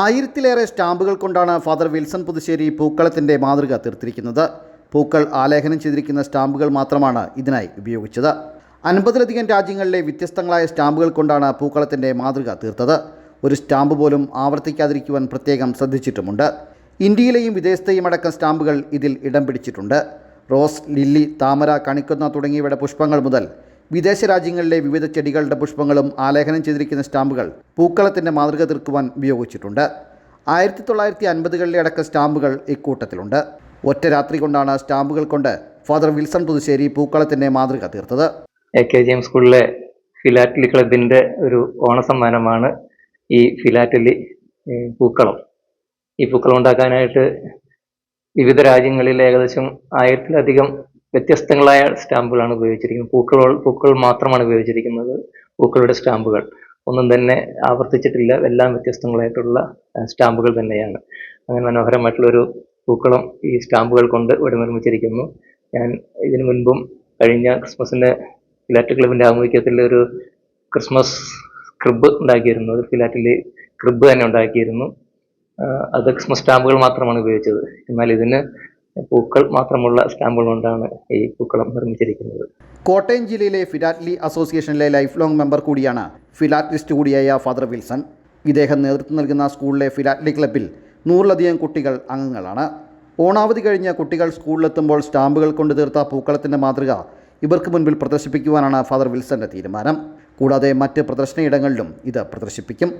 ആയിരത്തിലേറെ സ്റ്റാമ്പുകൾ കൊണ്ടാണ് ഫാദർ വിൽസൺ പുതുശ്ശേരി പൂക്കളത്തിന്റെ മാതൃക തീർത്തിരിക്കുന്നത്. പൂക്കൾ ആലേഖനം ചെയ്തിരിക്കുന്ന സ്റ്റാമ്പുകൾ മാത്രമാണ് ഇതിനായി ഉപയോഗിച്ചത്. അൻപതിലധികം രാജ്യങ്ങളിലെ വ്യത്യസ്തങ്ങളായ സ്റ്റാമ്പുകൾ കൊണ്ടാണ് പൂക്കളത്തിന്റെ മാതൃക തീർത്തത്. ഒരു സ്റ്റാമ്പ് പോലും ആവർത്തിക്കാതിരിക്കുവാൻ പ്രത്യേകം ശ്രദ്ധിച്ചിട്ടുമുണ്ട്. ഇന്ത്യയിലെയും വിദേശത്തെയും അടക്കം സ്റ്റാമ്പുകൾ ഇതിൽ ഇടം പിടിച്ചിട്ടുണ്ട്. റോസ് ലില്ലി താമര കണിക്കൊന്ന തുടങ്ങിയവയുടെ പുഷ്പങ്ങൾ മുതൽ വിദേശ രാജ്യങ്ങളിലെ വിവിധ ചെടികളുടെ പുഷ്പങ്ങളും ആലേഖനം ചെയ്തിരിക്കുന്ന സ്റ്റാമ്പുകൾ പൂക്കളത്തിന്റെ മാതൃക തീർക്കുവാൻ ഉപയോഗിച്ചിട്ടുണ്ട്. ആയിരത്തി തൊള്ളായിരത്തി അൻപതുകളിലെ അടക്കം സ്റ്റാമ്പുകൾ ഇക്കൂട്ടത്തിലുണ്ട്. ഒറ്റ രാത്രി കൊണ്ടാണ് സ്റ്റാമ്പുകൾ കൊണ്ട് ഫാദർ വിൽസൺ പുതുശ്ശേരി പൂക്കളത്തിന്റെ മാതൃക തീർത്തത്. എ കെ ജി എം സ്കൂളിലെ ഫിലാറ്റലി ക്ലബിന്റെ ഒരു ഓണസമ്മാനമാണ് ഈ ഫിലാറ്റലി പൂക്കളം. ഈ പൂക്കളം ഉണ്ടാക്കാനായിട്ട് വിവിധ രാജ്യങ്ങളിൽ ഏകദേശം ആയിരത്തിലധികം വ്യത്യസ്തങ്ങളായ സ്റ്റാമ്പുകളാണ് ഉപയോഗിച്ചിരിക്കുന്നത്. പൂക്കൾ പൂക്കൾ മാത്രമാണ് ഉപയോഗിച്ചിരിക്കുന്നത് പൂക്കളുടെ സ്റ്റാമ്പുകൾ. ഒന്നും തന്നെ ആവർത്തിച്ചിട്ടില്ല. എല്ലാം വ്യത്യസ്തങ്ങളായിട്ടുള്ള സ്റ്റാമ്പുകൾ തന്നെയാണ്. അങ്ങനെ മനോഹരമായിട്ടുള്ളൊരു പൂക്കളം ഈ സ്റ്റാമ്പുകൾ കൊണ്ട് ഇവിടെ നിർമ്മിച്ചിരിക്കുന്നു. ഞാൻ ഇതിനു മുൻപും കഴിഞ്ഞ ക്രിസ്മസിന്റെ ഫിലാറ്റ് ക്ലബിന്റെ ആമുഖ്യത്തിൽ ഒരു ക്രിസ്മസ് ക്രിബ് ഉണ്ടാക്കിയിരുന്നു. ഒരു ഫിലാറ്റിൽ ക്രിബ് തന്നെ ഉണ്ടാക്കിയിരുന്നു. അത് ക്രിസ്മസ് സ്റ്റാമ്പുകൾ മാത്രമാണ് ഉപയോഗിച്ചത്. എന്നാൽ ഇതിന് പൂക്കൾ മാത്രമുള്ള സ്റ്റാമ്പുകൾ കൊണ്ടാണ് ഈ പൂക്കളം നിർമ്മിച്ചിരിക്കുന്നത്. കോട്ടയം ജില്ലയിലെ ഫിലാറ്റ്ലി അസോസിയേഷനിലെ ലൈഫ് ലോങ് മെമ്പർ കൂടിയാണ് ഫിലാറ്റ്ലിസ്റ്റ് കൂടിയായ ഫാദർ വിൽസൺ. ഇദ്ദേഹം നേതൃത്വം നൽകുന്ന സ്കൂളിലെ ഫിലാറ്റ്ലി ക്ലബിൽ നൂറിലധികം കുട്ടികൾ അംഗങ്ങളാണ്. ഓണാവധി കഴിഞ്ഞ കുട്ടികൾ സ്കൂളിലെത്തുമ്പോൾ സ്റ്റാമ്പുകൾ കൊണ്ട് തീർത്ത പൂക്കളത്തിന്റെ മാതൃക ഇവർക്ക് മുൻപിൽ പ്രദർശിപ്പിക്കുവാനാണ് ഫാദർ വിൽസന്റെ തീരുമാനം. കൂടാതെ മറ്റ് പ്രദർശനയിടങ്ങളിലും ഇത് പ്രദർശിപ്പിക്കും.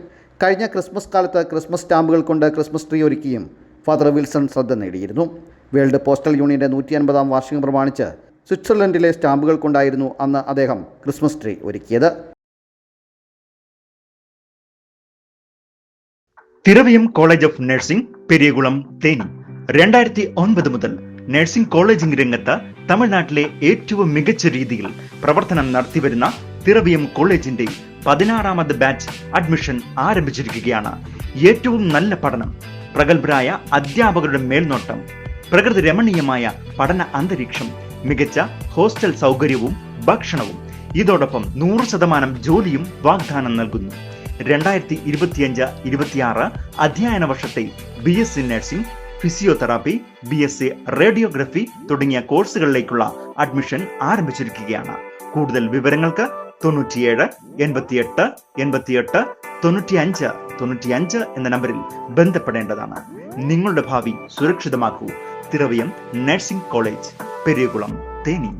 കഴിഞ്ഞ ക്രിസ്മസ് കാലത്ത് ക്രിസ്മസ് സ്റ്റാമ്പുകൾ കൊണ്ട് ക്രിസ്മസ് ട്രീ ഒരുക്കിയും ഫാദർ വിൽസൺ ശ്രദ്ധ നേടിയിരുന്നു. വേൾഡ് പോസ്റ്റൽ യൂണിയന്റെ നൂറ്റി അൻപതാം വാർഷികം പ്രമാണിച്ച് സ്വിറ്റ്സർലൻഡിലെ സ്റ്റാമ്പുകൾ കൊണ്ടായിരുന്നു അന്ന് അദ്ദേഹം ക്രിസ്മസ് ട്രീ ഒരുക്കിയത്. Thiravayam college of nursing Periyakulam Theni. രണ്ടായിരത്തി ഒൻപത് മുതൽ നഴ്സിംഗ് കോളേജിംഗ് രംഗത്ത് തമിഴ്നാട്ടിലെ ഏറ്റവും മികച്ച രീതിയിൽ പ്രവർത്തനം നടത്തിവരുന്ന തിരവയം കോളേജിന്റെ പതിനാറാമത് ബാച്ച് അഡ്മിഷൻ ആരംഭിച്ചിരിക്കുകയാണ്. ഏറ്റവും നല്ല പഠനം പ്രഗത്ഭരായ അധ്യാപകരുടെ മേൽനോട്ടം പ്രകൃതി രമണീയമായ പഠന അന്തരീക്ഷം മികച്ച ഹോസ്റ്റൽ സൗകര്യവും ഭക്ഷണവും. ഇതോടൊപ്പം നൂറ് ശതമാനം ജോലിയും വാഗ്ദാനം നൽകുന്നു. രണ്ടായിരത്തി ഇരുപത്തിയഞ്ച് ഇരുപത്തിയാറ് അധ്യയന വർഷത്തെ B S C nursing physiotherapy B S C radiography തുടങ്ങിയ കോഴ്സുകളിലേക്കുള്ള അഡ്മിഷൻ ആരംഭിച്ചിരിക്കുകയാണ്. കൂടുതൽ വിവരങ്ങൾക്ക് തൊണ്ണൂറ്റിയേഴ് എൺപത്തിയെട്ട് എൺപത്തിയെട്ട് തൊണ്ണൂറ്റിയഞ്ച് തൊണ്ണൂറ്റിയഞ്ച് എന്ന നമ്പറിൽ ബന്ധപ്പെടേണ്ടതാണ്. നിങ്ങളുടെ ഭാവി സുരക്ഷിതമാക്കൂ. Thiravayam nursing college Periyakulam Theni